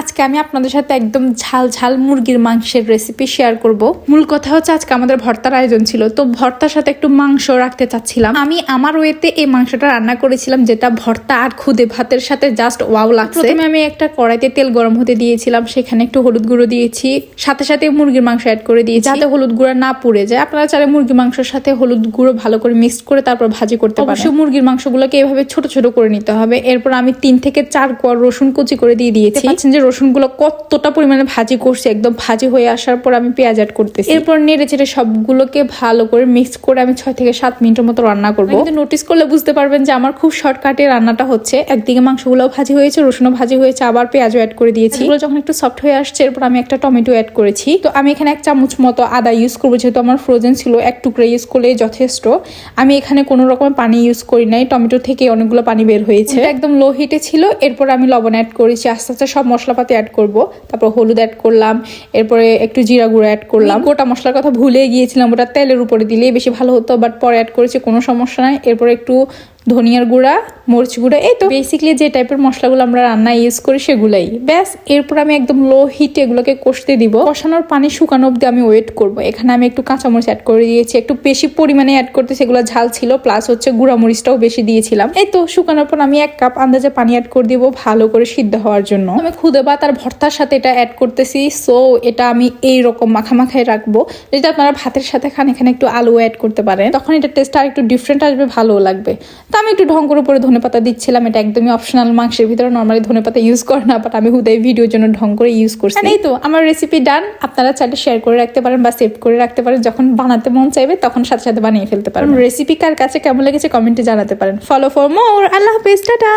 আজকে আমি আপনাদের সাথে একদম ঝাল ঝাল মুরগির মাংসের রেসিপি শেয়ার করব। মূল কথা হচ্ছে আজকে আমাদের ভর্তার আয়োজন ছিল তো ভর্তার সাথে একটু মাংস রাখতে চাচ্ছিলাম। আমি আমার ওয়েতে এই মাংসটা রান্না করেছিলাম যেটা ভর্তা আর খুদে ভাতের সাথে জাস্ট ওয়াও লাগছে। প্রথমে আমি একটা কড়াইতে তেল গরম হতে দিয়েছিলাম সেখানে একটু হলুদ গুঁড়ো দিয়েছি সাথে সাথে মুরগির মাংস অ্যাড করে দিয়েছি। যাতে হলুদ গুঁড়ো না পুড়ে যায় আপনারা চাইলে মুরগির মাংসের সাথে হলুদ গুঁড়ো ভালো করে মিক্স করে তারপর ভাজি করতে পারেন। অবশ্যই মুরগির মাংসগুলোকে এভাবে ছোট ছোট করে নিতে হবে। এরপর আমি তিন থেকে চার কোয়া রসুন কুচি করে দিয়ে দিয়েছি। পাচ্ছেন যে রসুনগুলো কতটা পরিমাণে ভাজি করছে একদম ভাজি হয়ে আসার পর আমি পেঁয়াজ অ্যাড করতেছি। এরপর নেড়ে চেড়ে সবগুলোকে ভালো করে মিক্স করে আমি ছয় থেকে সাত মিনিটের মতো রান্না করব। কিন্তু নোটিস করলে বুঝতে পারবেন যে আমার খুব শর্টকাটে রান্নাটা হচ্ছে। একদিকে মাংসগুলোও ভাজি হয়েছে রসুনও ভাজি হয়েছে আবার পেঁয়াজও অ্যাড করে দিয়েছি। এগুলো যখন একটু সফট হয়ে আসছে এরপর আমি একটা টমেটো অ্যাড করেছি। তো আমি এখানে এক চামচ মতো আদা ইউজ করব যেহেতু আমার ফ্রোজেন ছিল এক টুকরা ইউজ করলে যথেষ্ট। আমি এখানে কোনো রকমের পানি ইউজ করি নাই টমেটো থেকে অনেকগুলো পানি বের হয়েছে। একদম লো হিটে ছিল এরপর আমি লবণ অ্যাড করেছি আস্তে আস্তে সব মশলাপাতি অ্যাড করব, তারপর হলুদ অ্যাড করলাম, এরপরে একটু জিরা গুঁড়ো অ্যাড করলাম। গোটা মশলার কথা ভুলে গিয়েছিলাম, ওটা তেলের উপরে দিলেই বেশি ভালো হতো বাট পরে অ্যাড করেছি, কোনো সমস্যা নাই। এরপরে একটু ধনিয়ার গুঁড়া, মরিচ গুঁড়া, এই তো বেসিক্যালি যে টাইপের মশলাগুলো আমরা রান্না ইউজ করি সেগুলাই। ব্যাস, এরপর আমি একদম লো হিটে এগুলোকে কষতে দিব। কষানোর পানি শুকানো অব্দি আমি ওয়েট করব। এখানে আমি একটু কাঁচামরিচ অ্যাড করে দিয়েছি। একটু বেশি পরিমাণে অ্যাড করতে সেগুলো ঝাল ছিল প্লাস হচ্ছে গুঁড়া মরিচটাও বেশি দিয়েছিলাম। এই তো শুকানোর পর আমি এক কাপ আন্দাজে পানি অ্যাড করে দিব ভালো করে সিদ্ধ হওয়ার জন্য। আমি খুদে ভাত আর ভর্তার সাথে এটা অ্যাড করতেছি সো এটা আমি এই রকম মাখামাখাই রাখব। যদি আপনারা ভাতের সাথে খান, এখানে একটু আলু অ্যাড করতে পারেন। তখন এটা টেস্ট আর একটু ডিফারেন্ট আসবে, ভালোও লাগবে। তো আমি একটু ঢং করে উপরে ধনে পাতা দিচ্ছিলাম এটা একদমই অপশনাল মাংসের ভিতরে নর্মালি ধনে পাতা ইউজ করে না বাট আমি হুদাই ভিডিওর জন্য ঢং করে ইউজ করছি। এই তো আমার রেসিপি ডান আপনারা চাইলে শেয়ার করে রাখতে পারেন বা সেভ করে রাখতে পারেন যখন বানাতে মন চাইবে তখন সাথে সাথে বানিয়ে ফেলতে পারেন। রেসিপি কার কাছে কেমন লেগেছে কমেন্টে জানাতে পারেন। ফলো ফর মোর আল্লাহ হাফেজ টাটা!